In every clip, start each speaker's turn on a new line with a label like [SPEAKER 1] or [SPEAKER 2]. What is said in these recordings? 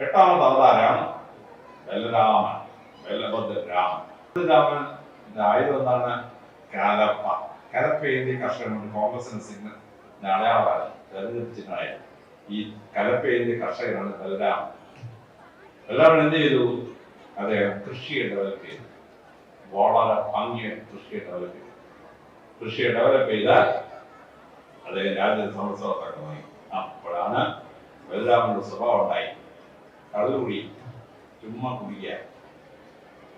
[SPEAKER 1] എട്ടാമത്തെ അവതാരം ബലരാമൻ. ബലഭദ്രരാമൻ രാമൻ. ആയുധം എന്താണ്? കലപ്പ കലപ്പ ഏന്തി കർഷകനുണ്ട്. കോൺഗ്രസിന് സിഗ്നൽ അടയാളമാണ് തെരഞ്ഞെടുപ്പിച്ചിട്ടായ ഈ കലപ്പ ഏന്തി കർഷകനാണ് ബലരാമൻ. ബലരാമൻ എന്ത് ചെയ്തു? അദ്ദേഹം കൃഷിയെ ഡെവലപ്പ് ചെയ്തു. വളരെ ഭംഗിയെ കൃഷിയെ ഡെവലപ്പ് ചെയ്തു. കൃഷിയെ ഡെവലപ്പ് ചെയ്താൽ അദ്ദേഹം രാജ്യത്തെ സമത്സവത്തൊക്കെ അപ്പോഴാണ് ബലരാമന്റെ സ്വഭാവം ഉണ്ടായി. കള്ളുകുടി ചുമ്മാ കുടിക്കുക.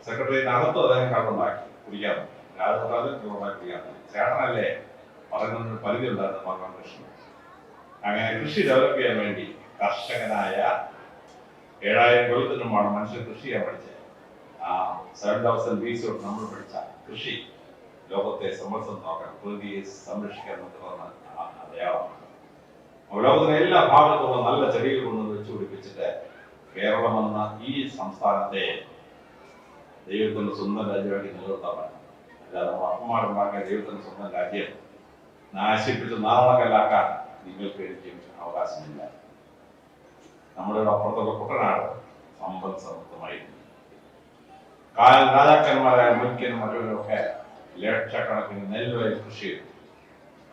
[SPEAKER 1] സെക്രട്ടറിയുടെ അകത്തും അദ്ദേഹം കള്ളുണ്ടാക്കി കുടിക്കാതെ. രാജപ്രസാദ് കള്ളുണ്ടാക്കി കുടിക്കാൻ ചേട്ടനല്ലേ പറയുന്നതിന് പരിധി ഉണ്ടായിരുന്നു ഭഗവാൻ കൃഷ്ണൻ. അങ്ങനെ കൃഷി ഡെവലപ്പ് ചെയ്യാൻ വേണ്ടി കർഷകനായ ഏഴായിരം കൊല്ലത്തിനുമാണ് മനുഷ്യൻ കൃഷി ചെയ്യാൻ പഠിച്ചത്. ആ സെവൻ തൗസൻഡ് ബി തൊട്ട് നമ്മൾ പഠിച്ച കൃഷി ലോകത്തെ സമ്മർദ്ദം നോക്കാൻ പ്രകൃതിയെ സംരക്ഷിക്കാൻ എന്നൊക്കെ പറഞ്ഞ അടയാളമാണ്. ലോകത്തിലെ എല്ലാ ഭാഗത്തുള്ള നല്ല ചെടികൾ കൊണ്ടുവന്ന് വെച്ച് കേരളം എന്ന ഈ സംസ്ഥാനത്തെ ദൈവത്തിന്റെ സ്വന്തം രാജ്യമാക്കി നിലനിർത്താൻ പറ്റും അല്ലാതെ നമ്മൾ അപ്പന്മാരുണ്ടാക്കിയ ദൈവത്തിന്റെ സ്വന്തം രാജ്യം നാശിപ്പിച്ച് നാളകല്ലാക്കാൻ നിങ്ങൾക്ക് എനിക്കും അവകാശമില്ല. നമ്മുടെ അപ്പുറത്തുള്ള കുട്ടനാട് സമ്പദ് സമൃദ്ധമായിരുന്നു. കാൽ രാജാക്കന്മാരായ മുഖ്യനും മറ്റുള്ളവരൊക്കെ ലക്ഷക്കണക്കിന് നെല്ലുവരെ കൃഷി ചെയ്തു.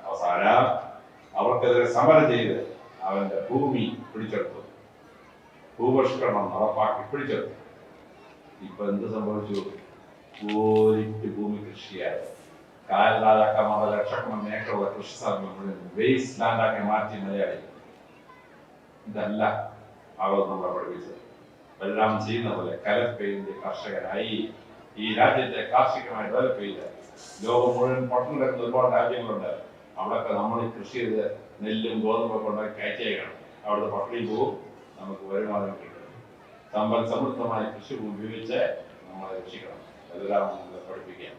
[SPEAKER 1] അവസാനം അവർക്കെതിരെ സമരം ചെയ്ത് അവന്റെ ഭൂമി പിടിച്ചെടുത്തു. ഭൂപരിഷ്കരണം നടപ്പാക്കി പിടിച്ചെടുത്തു. ഇപ്പൊ എന്ത് സംഭവിച്ചു? കോരിറ്റ് ഭൂമി കൃഷിയായി. കായൽ ലക്ഷക്കണം ഏക്കറുള്ള കൃഷി സ്ഥലങ്ങൾ മുഴുവൻ വേസ്റ്റ് ലാൻഡാക്കി മാറ്റി മലയാളി. ഇതല്ല അവർ നമ്മളെ പഠിപ്പിച്ചത്. എല്ലാം ചെയ്യുന്ന പോലെ കലപ്പയിന്റെ കർഷകരായി ഈ രാജ്യത്തെ കാർഷികമായി ഡെവലപ്പ് ചെയ്ത് ലോകം മുഴുവൻ പട്ടണം കിടക്കുന്ന ഒരുപാട് രാജ്യങ്ങളുണ്ട്. അവിടെയൊക്കെ നമ്മൾ കൃഷി ചെയ്ത് നെല്ലും ഗോതമ്പൊക്കെ ഉണ്ടാക്കി കയറ്റി അയക്കണം. അവിടുത്തെ പട്ടിണി പോവും. നമുക്ക് കിട്ടും സമ്പൽ സമൃദ്ധമായ കൃഷി ഉപയോഗിച്ച് നമ്മളെ രക്ഷിക്കണം. എല്ലാം നമ്മളെ പഠിപ്പിക്കാം